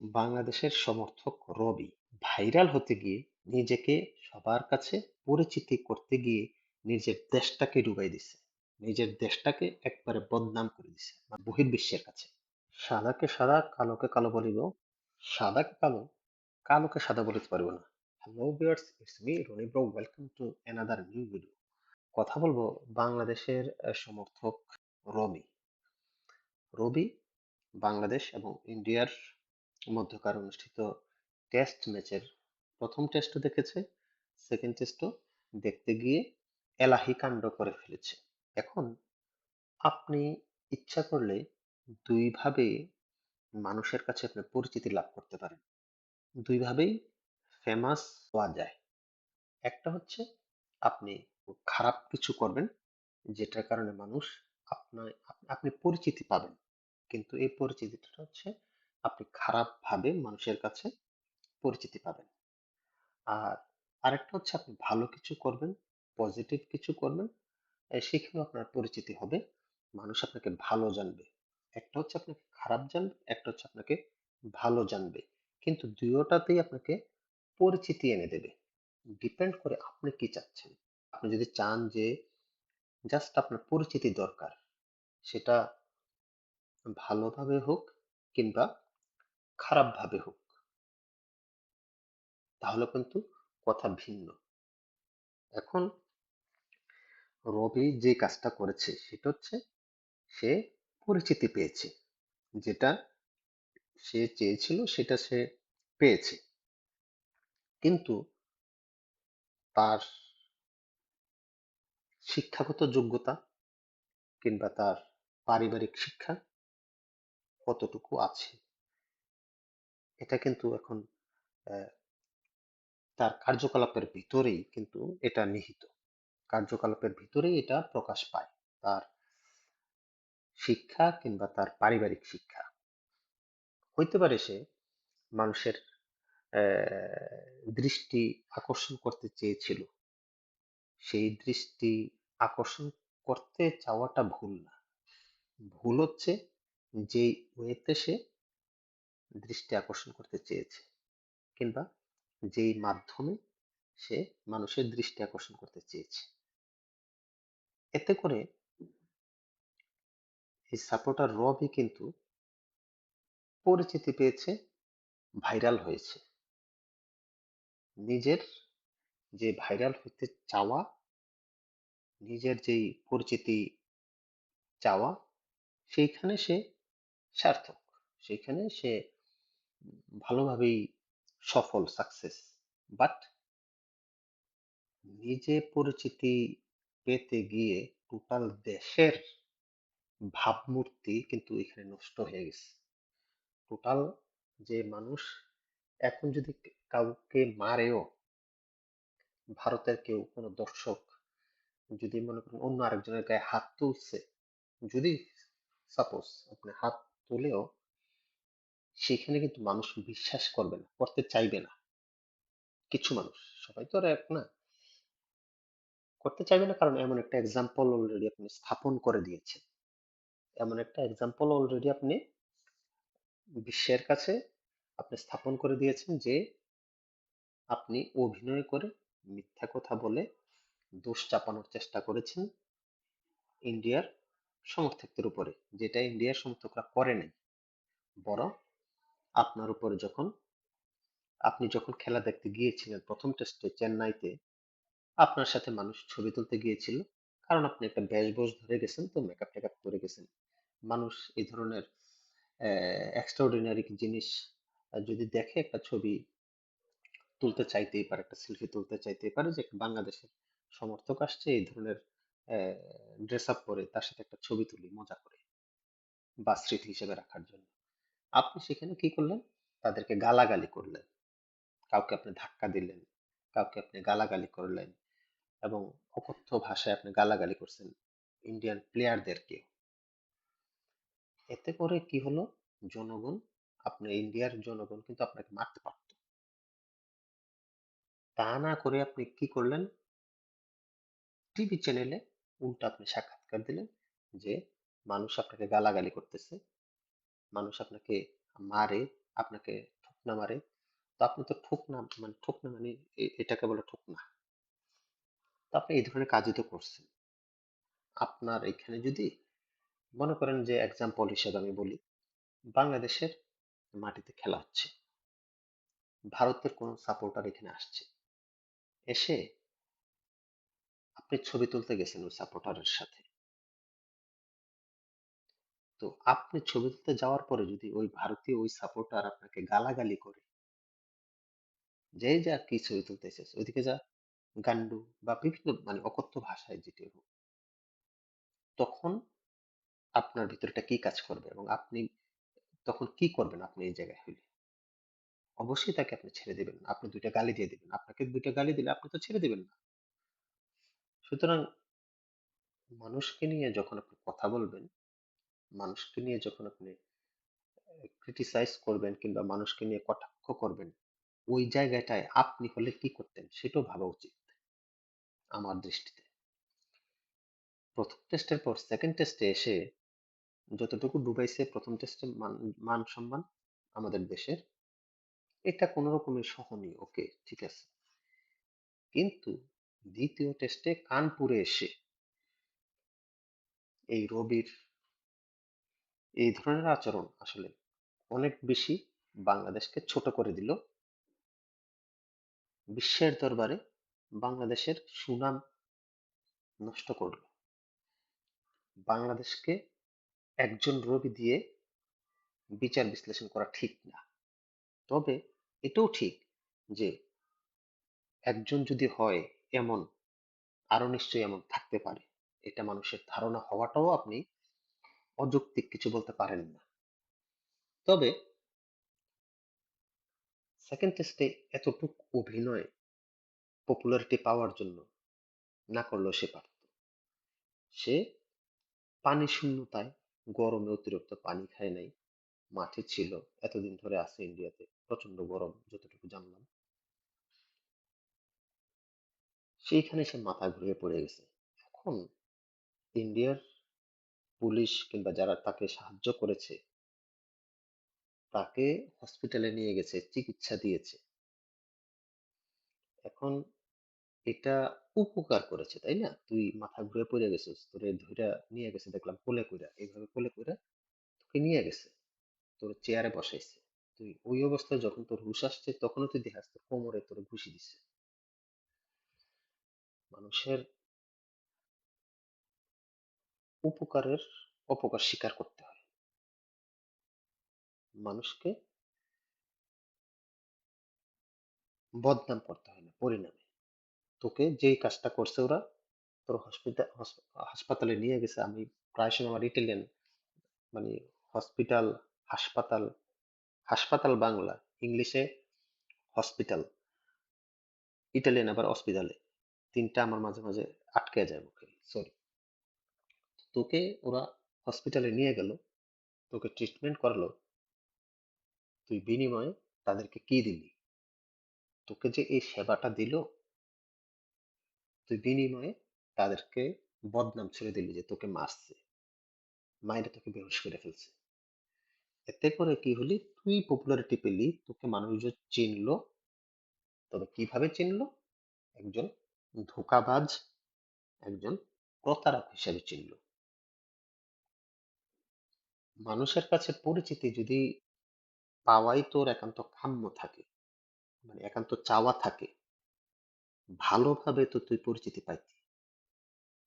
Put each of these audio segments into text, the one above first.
বাংলাদেশের সমর্থক রবি ভাইরাল হতে গিয়ে নিজেকে সবার কাছে পরিচিতি করতে গিয়ে নিজের দেশটাকে ডুবাই দিছে। নিজের দেশটাকে একবারে বদনাম করে দিছে বহির্বিশ্বের কাছে। সাদাকে সাদা, কালোকে কালো বলিব। সাদাকে কালো, কালোকে সাদা বলিতে পারব না। Hello viewers it's me Roni bro welcome to another new video কথা বলব বাংলাদেশের সমর্থক রবি। রবি বাংলাদেশ এবং ইন্ডিয়ার মধ্যকার অনুষ্ঠিত টেস্ট ম্যাচের প্রথম টেস্টও দেখেছে সেকেন্ড টেস্টও দেখতে গিয়ে এলাহি কাণ্ড করে ফেলেছে। এখন আপনি ইচ্ছা করলে দুইভাবে মানুষের কাছে আপনি পরিচিতি লাভ করতে পারেন। দুইভাবেই ফেমাস হওয়া যায়। একটা হচ্ছে আপনি খারাপ কিছু করবেন, যেটার কারণে মানুষ আপনার আপনি পরিচিতি পাবেন। কিন্তু এই পরিচিতিটা হচ্ছে আপনি খারাপ ভাবে মানুষের কাছে পরিচিতি পাবেন। আর আরেকটা হচ্ছে আপনি ভালো কিছু করবেন পজিটিভ কিছু করবেন সেখানেও আপনার পরিচিতি হবে। মানুষ আপনাকে ভালো জানবে। একটা হচ্ছে আপনাকে খারাপ জানবে, একটা হচ্ছে আপনাকে ভালো জানবে। কিন্তু দুইটাতেই আপনাকে পরিচিতি এনে দেবে। ডিপেন্ড করে আপনি কি চাচ্ছেন। আপনি যদি চান যে জাস্ট আপনার পরিচিতি দরকার, সেটা ভালোভাবে হোক কিংবা খারাপভাবে হোক। তাহলে কিন্তু কথা ভিন্ন। এখন রবি যে কাজটা করেছে, সেটা হচ্ছে সে পরিচিতি পেয়েছে। যেটা সে চেয়েছিল, সেটা সে পেয়েছে। কিন্তু তার শিক্ষাগত যোগ্যতা কিংবা তার পারিবারিক শিক্ষা কতটুকু আছে? এটা কিন্তু এখন তার কার্যকলাপের ভিতরেই কিন্তু এটা নিহিত। কার্যকলাপের ভিতরেই এটা প্রকাশ পায়। তার শিক্ষা কিংবা তার পারিবারিক শিক্ষা। হইতে পারে সে মানুষের দৃষ্টি আকর্ষণ করতে চেয়েছিল। সেই দৃষ্টি আকর্ষণ করতে চাওয়াটা ভুল না। ভুল হচ্ছে যে ওয়েতে সে দৃষ্টি আকর্ষণ করতে চেয়েছে কিংবা যেই মাধ্যমে সে মানুষের দৃষ্টি আকর্ষণ করতে চেয়েছে। এতে করে এই সাপোর্টার রবি কিন্তু পরিচিতি পেয়েছে ভাইরাল হয়েছে। নিজের যে ভাইরাল হতে চাওয়া, নিজের যেই পরিচিতি চাওয়া, সেইখানে সে সার্থক, সেইখানে সে ভালোভাবেই সফল সাকসেস বাট নিজে পরিচিতি পেতে গিয়ে টোটাল দেশের ভাবমূর্তি কিন্তু এখানে নষ্ট হয়ে গেছে। টোটাল যে মানুষ এখন যদি কাউকে মারেও ভারতের কেউ কোনো দর্শক যদি মনে করেন অন্য আরেকজনের গায়ে হাত তুলছে, যদি সাপোজ আপনি হাত তুলেও সেখানে কিন্তু মানুষ বিশ্বাস করবে না, করতে চাইবে না। কিছু মানুষ, সবাই তো আর এক না। করতে চাইবে না কারণ এমন একটা এক্সাম্পল অলরেডি আপনি স্থাপন করে দিয়েছেন। এমন একটা এক্সাম্পল অলরেডি আপনি বিশ্বের কাছে আপনি স্থাপন করে দিয়েছেন যে, আপনি অভিনয় করে মিথ্যা কথা বলে দোষ চাপানোর চেষ্টা করেছেন ইন্ডিয়ার সমর্থকদের উপরে, যেটা ইন্ডিয়ার সমর্থকরা করে নাই। বরং আপনার উপরে যখন, আপনি যখন খেলা দেখতে গিয়েছিলেন, প্রথম টেস্টে চেন্নাইতে, আপনার সাথে মানুষ ছবি তুলতে গিয়েছিল। কারণ আপনি একটা বেশভূষ ধরে গেছেন তো মেকআপ টেকআপ করে গেছেন। মানুষ এই ধরনের এক্সট্রাঅর্ডিনারি জিনিস যদি দেখে একটা ছবি তুলতে চাইতেই পারে, একটা সেলফি তুলতে চাইতেই পারে যে বাংলাদেশের সমর্থক আসছে, এই ধরনের ড্রেস আপ করে তার সাথে একটা ছবি তুলি, মজা করে, বা স্মৃতি হিসেবে রাখার জন্য। আপনি সেখানে কি করলেন? তাদেরকে গালাগালি করলেন। কাউকে আপনি ধাক্কা দিলেন, কাউকে আপনি গালাগালি করলেন এবং অকথ্য ভাষায় আপনি গালাগালি করছেন ইন্ডিয়ান প্লেয়ারদেরকে এতে করে কি হলো? জনগণ আপনার ইন্ডিয়ার জনগণ কিন্তু আপনাকে মারতে পারত। তা না করে আপনি কি করলেন? টিভি চ্যানেলে উল্টা আপনি সাক্ষাৎকার দিলেন যে, মানুষ আপনাকে গালাগালি করতেছে। মানুষ আপনাকে মারে, আপনাকে ঠুকনা মারে। তো আপনি তো ঠুকনা মানে ঠুকনা মানে এটাকে বলে ঠুকনা তো আপনি এই ধরনের কাজই তো করছেন। আপনার এখানে যদি মনে করেন যে এক্সাম্পল হিসেবে আমি বলি, বাংলাদেশের মাটিতে খেলা হচ্ছে। ভারতের কোন সাপোর্টার এখানে আসছে। এসে আপনি ছবি তুলতে গেছেন ওই সাপোর্টারের সাথে। তো আপনি ছবি তুলতে যাওয়ার পরে যদি ওই ভারতীয় ওই সাপোর্টার আপনাকে গালাগালি করে যে যা কি ছবি তুলতে এসেছে, ওইদিকে যা গান্ডু বা বিভিন্ন মানে অকথ্য ভাষায় যেটি হোক, তখন আপনার ভিতরটা কি কাজ করবে এবং আপনি তখন কি করবেন আপনি এই জায়গায় হইলে অবশ্যই তাকে আপনি ছেড়ে দেবেন। আপনি দুইটা গালি দিয়ে দিবেন, আপনাকে দুইটা গালি দিলে আপনি তো ছেড়ে দেবেন না সুতরাং মানুষকে নিয়ে যখন আপনি কথা বলবেন মানুষকে নিয়ে যখন আপনি ক্রিটিসাইজ করবেন কিংবা মানুষকে নিয়ে কটাক্ষ করবেন, ওই জায়গাটায় আপনি হলে কি করতেন? সেটাও ভাবা উচিত আমার দৃষ্টিতে। প্রথম টেস্টের পর সেকেন্ড টেস্টে এসে যতটুকু ডুবাইছে প্রথম টেস্টে মান মান সম্মান আমাদের দেশের, এটা কোন রকমের সহনীয় ওকে ঠিক আছে। কিন্তু দ্বিতীয় টেস্টে কানপুরে এসে এই রবির এই ধরনের আচরণ আসলে অনেক বেশি বাংলাদেশকে ছোট করে দিল। বিশ্বের দরবারে বাংলাদেশের সুনাম নষ্ট করল। বাংলাদেশকে একজন রবি দিয়ে বিচার বিশ্লেষণ করা ঠিক না। তবে এটাও ঠিক যে একজন যদি হয় এমন আরও নিশ্চয়ই এমন থাকতে পারে। এটা মানুষের ধারণা হওয়াটাও আপনি অযৌক্তিক কিছু বলতে পারেন না। তবে সেকেন্ড টেস্টে এতটুকু অভিনয় পপুলারিটি পাওয়ার জন্য না করলেও সে পারত। সে পানি শূন্যতায় গরমে অতিরিক্ত পানি খায় নাই। মাঠে ছিল এতদিন ধরে আছে ইন্ডিয়াতে প্রচণ্ড গরম যতটুকু জানলাম। সেইখানে সে মাথা ঘুরে পড়ে গেছে। এখন ইন্ডিয়ার পুলিশ কিংবা যারা তাকে সাহায্য করেছে, তাকে হসপিটালে নিয়ে গেছে, চিকিৎসা দিয়েছে। এখন এটা উপকার করেছে, তাই না? তুই মাথা ঘুরে পড়ে গেছিস, তোরে ধইরা নিয়ে গেছে, দেখলাম কোলে কইরা, এইভাবে কোলে কইরা তোকে নিয়ে গেছে, তোর চেয়ারে বসাইছে। তুই ওই অবস্থায় যখন তোর হুশ আসছে, তখনও তুই দেখাস, তোর কোমরে তোর ঘুষি দিচ্ছে মানুষের উপকারের অপকার স্বীকার করতে হয়। মানুষকে বদনাম করতে হয় না, পরিণামে। তোকে যেই কাজটা করছে ওরা, তোর হসপিটাল হাসপাতালে নিয়ে গেছে। আমি প্রায় সময় আমার ইটালিয়ান মানে হসপিটাল, হাসপাতাল হাসপাতাল বাংলা, ইংলিশে হসপিটাল। ইটালিয়ান আবার হসপিটালে। তিনটা আমার মাঝে মাঝে আটকে যায় মুখে সরি তোকে ওরা হসপিটালে নিয়ে গেল, তোকে ট্রিটমেন্ট করালো, তুই বিনিময়ে তাদেরকে কি দিলি? তোকে যে এই সেবাটা দিল, তুই বিনিময়ে তাদেরকে বদনাম ছেড়ে দিলি যে তোকে মারছে। মায়েরা তোকে বেহুশ করে ফেলছে। এতে করে কি হলি? তুই পপুলারিটি পেলি, তোকে মানুষজন চিনলো। তবে কীভাবে চিনলো? একজন ধোঁকাবাজ, একজন প্রতারক হিসেবে চিনলো। মানুষের কাছে পরিচিতি যদি পাওয়াই তোর একান্ত কাম্য থাকে মানে একান্ত চাওয়া থাকে, ভালোভাবে তো তুই পরিচিতি পাইতি।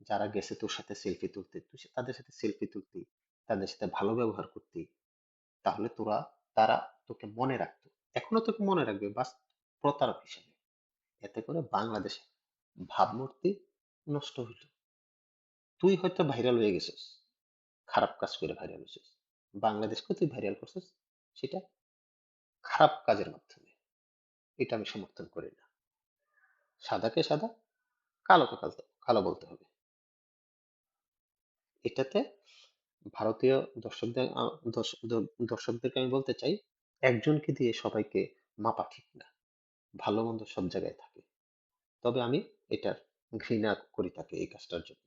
যারা গেছে তোর সাথে সেলফি তুলতে, তুই তাদের সাথে সেলফি তুলতি, তাদের সাথে ভালো ব্যবহার করতি, তাহলে তোরা, তারা তোকে মনে রাখতো। এখনও তোকে মনে রাখবে, বাস প্রতারক হিসেবে। এতে করে বাংলাদেশে ভাবমূর্তি নষ্ট হইল। তুই হয়তো ভাইরাল হয়ে গেছিস, খারাপ কাজ করে ভাইরাল হয়েছিস। বাংলাদেশকে তুই ভাইরাল করছিস, সেটা খারাপ কাজের মাধ্যমে। এটা আমি সমর্থন করি না। সাদাকে সাদা, কালোকে কালো কালো বলতে হবে। এটাতে ভারতীয় দর্শকদের দর্শকদেরকে আমি বলতে চাই, একজনকে দিয়ে সবাইকে মাপা ঠিক না। ভালো মন্দ সব জায়গায় থাকে। তবে আমি এটার ঘৃণা করি থাকে এই কাজটার জন্য।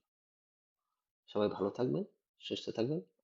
সবাই ভালো থাকবেন, সুস্থ থাকবেন।